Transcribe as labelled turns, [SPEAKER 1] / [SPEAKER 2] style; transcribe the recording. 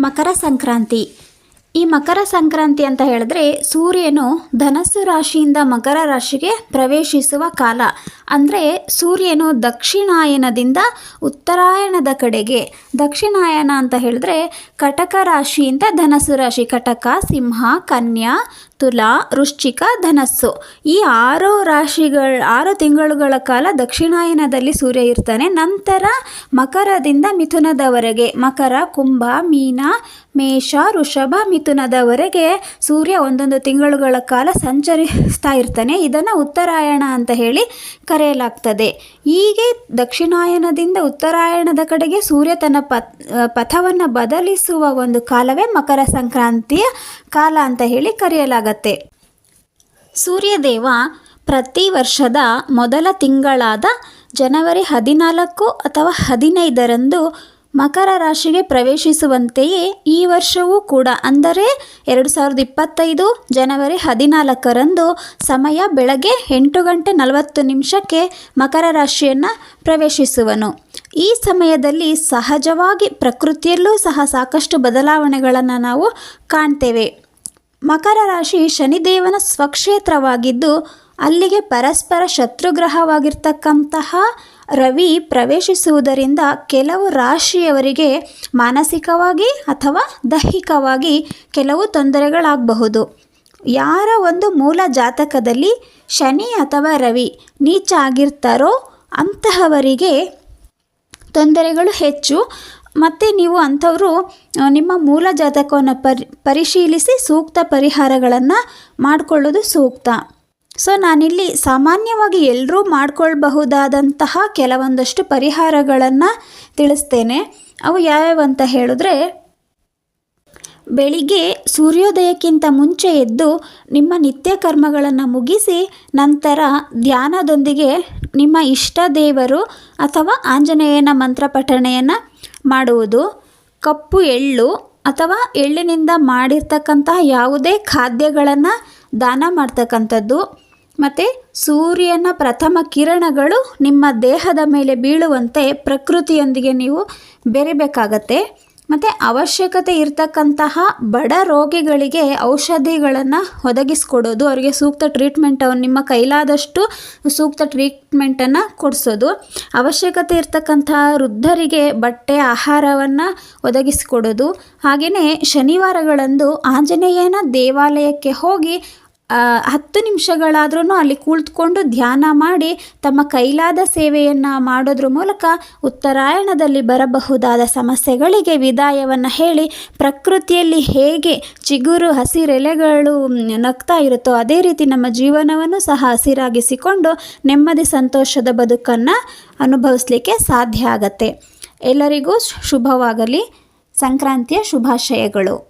[SPEAKER 1] ಮಕರ ಸಂಕ್ರಾಂತಿ. ಈ ಮಕರ ಸಂಕ್ರಾಂತಿ ಅಂತ ಹೇಳಿದ್ರೆ ಸೂರ್ಯನು ಧನಸ್ಸು ರಾಶಿಯಿಂದ ಮಕರ ರಾಶಿಗೆ ಪ್ರವೇಶಿಸುವ ಕಾಲ. ಅಂದರೆ ಸೂರ್ಯನು ದಕ್ಷಿಣಾಯನದಿಂದ ಉತ್ತರಾಯಣದ ಕಡೆಗೆ. ದಕ್ಷಿಣಾಯನ ಅಂತ ಹೇಳಿದ್ರೆ ಕಟಕ ರಾಶಿಯಿಂದ ಧನಸ್ಸು ರಾಶಿ. ಕಟಕ, ಸಿಂಹ, ಕನ್ಯಾ, ತುಲಾ, ವೃಶ್ಚಿಕ, ಧನಸ್ಸು. ಈ ಆರು ರಾಶಿಗಳ, ಆರು ತಿಂಗಳುಗಳ ಕಾಲ ದಕ್ಷಿಣಾಯನದಲ್ಲಿ ಸೂರ್ಯ ಇರ್ತಾನೆ. ನಂತರ ಮಕರದಿಂದ ಮಿಥುನದವರೆಗೆ. ಮಕರ, ಕುಂಭ, ಮೀನ, ಮೇಷ, ವೃಷಭ ಮಿಥುನದವರೆಗೆ ಸೂರ್ಯ ಒಂದೊಂದು ತಿಂಗಳುಗಳ ಕಾಲ ಸಂಚರಿಸ್ತಾ ಇರ್ತಾನೆ. ಇದನ್ನು ಉತ್ತರಾಯಣ ಅಂತ ಹೇಳಿ ಕರೆಯಲಾಗ್ತದೆ. ಹೀಗೆ ದಕ್ಷಿಣಾಯನದಿಂದ ಉತ್ತರಾಯಣದ ಕಡೆಗೆ ಸೂರ್ಯ ತನ್ನ ಪಥವನ್ನು ಬದಲಿಸುವ ಒಂದು ಕಾಲವೇ ಮಕರ ಸಂಕ್ರಾಂತಿಯ ಕಾಲ ಅಂತ ಹೇಳಿ ಕರೆಯಲಾಗತ್ತೆ. ಸೂರ್ಯದೇವ ಪ್ರತಿ ವರ್ಷದ ಮೊದಲ ತಿಂಗಳಾದ ಜನವರಿ ಹದಿನಾಲ್ಕು ಅಥವಾ ಹದಿನೈದರಂದು ಮಕರ ರಾಶಿಗೆ ಪ್ರವೇಶಿಸುವಂತೆಯೇ ಈ ವರ್ಷವೂ ಕೂಡ. ಅಂದರೆ ಎರಡು ಸಾವಿರದ ಇಪ್ಪತ್ತೈದು ಜನವರಿ ಹದಿನಾಲ್ಕರಂದು ಸಮಯ ಬೆಳಗ್ಗೆ ಎಂಟು ಗಂಟೆ ನಲವತ್ತು ನಿಮಿಷಕ್ಕೆ ಮಕರ ರಾಶಿಯನ್ನು ಪ್ರವೇಶಿಸುವನು. ಈ ಸಮಯದಲ್ಲಿ ಸಹಜವಾಗಿ ಪ್ರಕೃತಿಯಲ್ಲೂ ಸಹ ಸಾಕಷ್ಟು ಬದಲಾವಣೆಗಳನ್ನು ನಾವು ಕಾಣ್ತೇವೆ. ಮಕರ ರಾಶಿ ಶನಿದೇವನ ಸ್ವಕ್ಷೇತ್ರವಾಗಿದ್ದು ಅಲ್ಲಿಗೆ ಪರಸ್ಪರ ಶತ್ರುಗ್ರಹವಾಗಿರ್ತಕ್ಕಂತಹ ರವಿ ಪ್ರವೇಶಿಸುವುದರಿಂದ ಕೆಲವು ರಾಶಿಯವರಿಗೆ ಮಾನಸಿಕವಾಗಿ ಅಥವಾ ದೈಹಿಕವಾಗಿ ಕೆಲವು ತೊಂದರೆಗಳಾಗಬಹುದು. ಯಾರ ಒಂದು ಮೂಲ ಜಾತಕದಲ್ಲಿ ಶನಿ ಅಥವಾ ರವಿ ನೀಚ ಆಗಿರ್ತಾರೋ ಅಂತಹವರಿಗೆ ತೊಂದರೆಗಳು ಹೆಚ್ಚು. ಮತ್ತು ನೀವು ಅಂಥವರು ನಿಮ್ಮ ಮೂಲ ಜಾತಕವನ್ನು ಪರಿ, ಪರಿಶೀಲಿಸಿ ಸೂಕ್ತ ಪರಿಹಾರಗಳನ್ನು ಮಾಡಿಕೊಳ್ಳೋದು ಸೂಕ್ತ. ಸೊ ನಾನಿಲ್ಲಿ ಸಾಮಾನ್ಯವಾಗಿ ಎಲ್ಲರೂ ಮಾಡಿಕೊಳ್ಬಹುದಾದಂತಹ ಕೆಲವೊಂದಷ್ಟು ಪರಿಹಾರಗಳನ್ನು ತಿಳಿಸ್ತೇನೆ. ಅವು ಯಾವ್ಯಾವ ಅಂತ ಹೇಳಿದ್ರೆ, ಬೆಳಿಗ್ಗೆ ಸೂರ್ಯೋದಯಕ್ಕಿಂತ ಮುಂಚೆ ಎದ್ದು ನಿಮ್ಮ ನಿತ್ಯ ಕರ್ಮಗಳನ್ನು ಮುಗಿಸಿ ನಂತರ ಧ್ಯಾನದೊಂದಿಗೆ ನಿಮ್ಮ ಇಷ್ಟ ದೇವರು ಅಥವಾ ಆಂಜನೇಯನ ಮಂತ್ರ ಪಠಣೆಯನ್ನು ಮಾಡುವುದು. ಕಪ್ಪು ಎಳ್ಳು ಅಥವಾ ಎಳ್ಳಿನಿಂದ ಮಾಡಿರ್ತಕ್ಕಂತಹ ಯಾವುದೇ ಖಾದ್ಯಗಳನ್ನು ದಾನ ಮಾಡ್ತಕ್ಕಂಥದ್ದು. ಮತ್ತು ಸೂರ್ಯನ ಪ್ರಥಮ ಕಿರಣಗಳು ನಿಮ್ಮ ದೇಹದ ಮೇಲೆ ಬೀಳುವಂತೆ ಪ್ರಕೃತಿಯೊಂದಿಗೆ ನೀವು ಬೆರಿಬೇಕಾಗತ್ತೆ. ಮತ್ತು ಅವಶ್ಯಕತೆ ಇರತಕ್ಕಂತಹ ಬಡ ರೋಗಿಗಳಿಗೆ ಔಷಧಿಗಳನ್ನು ಒದಗಿಸ್ಕೊಡೋದು, ಅವರಿಗೆ ಸೂಕ್ತ ಟ್ರೀಟ್ಮೆಂಟನ್ನು ನಿಮ್ಮ ಕೈಲಾದಷ್ಟು ಸೂಕ್ತ ಟ್ರೀಟ್ಮೆಂಟನ್ನು ಕೊಡಿಸೋದು. ಅವಶ್ಯಕತೆ ಇರತಕ್ಕಂತಹ ವೃದ್ಧರಿಗೆ ಬಟ್ಟೆ, ಆಹಾರವನ್ನು ಒದಗಿಸಿಕೊಡೋದು. ಹಾಗೆಯೇ ಶನಿವಾರಗಳಂದು ಆಂಜನೇಯನ ದೇವಾಲಯಕ್ಕೆ ಹೋಗಿ ಹತ್ತು ನಿಮಿಷಗಳಾದ್ರೂ ಅಲ್ಲಿ ಕುಳಿತುಕೊಂಡು ಧ್ಯಾನ ಮಾಡಿ ತಮ್ಮ ಕೈಲಾದ ಸೇವೆಯನ್ನು ಮಾಡೋದ್ರ ಮೂಲಕ ಉತ್ತರಾಯಣದಲ್ಲಿ ಬರಬಹುದಾದ ಸಮಸ್ಯೆಗಳಿಗೆ ವಿದಾಯವನ್ನು ಹೇಳಿ ಪ್ರಕೃತಿಯಲ್ಲಿ ಹೇಗೆ ಚಿಗುರು ಹಸಿರೆಲೆಗಳು ನಗ್ತಾ ಇರುತ್ತೋ ಅದೇ ರೀತಿ ನಮ್ಮ ಜೀವನವನ್ನು ಸಹ ಹಸಿರಾಗಿಸಿಕೊಂಡು ನೆಮ್ಮದಿ ಸಂತೋಷದ ಬದುಕನ್ನು ಅನುಭವಿಸಲಿಕ್ಕೆ ಸಾಧ್ಯ ಆಗತ್ತೆ. ಎಲ್ಲರಿಗೂ ಶುಭವಾಗಲಿ. ಸಂಕ್ರಾಂತಿಯ ಶುಭಾಶಯಗಳು.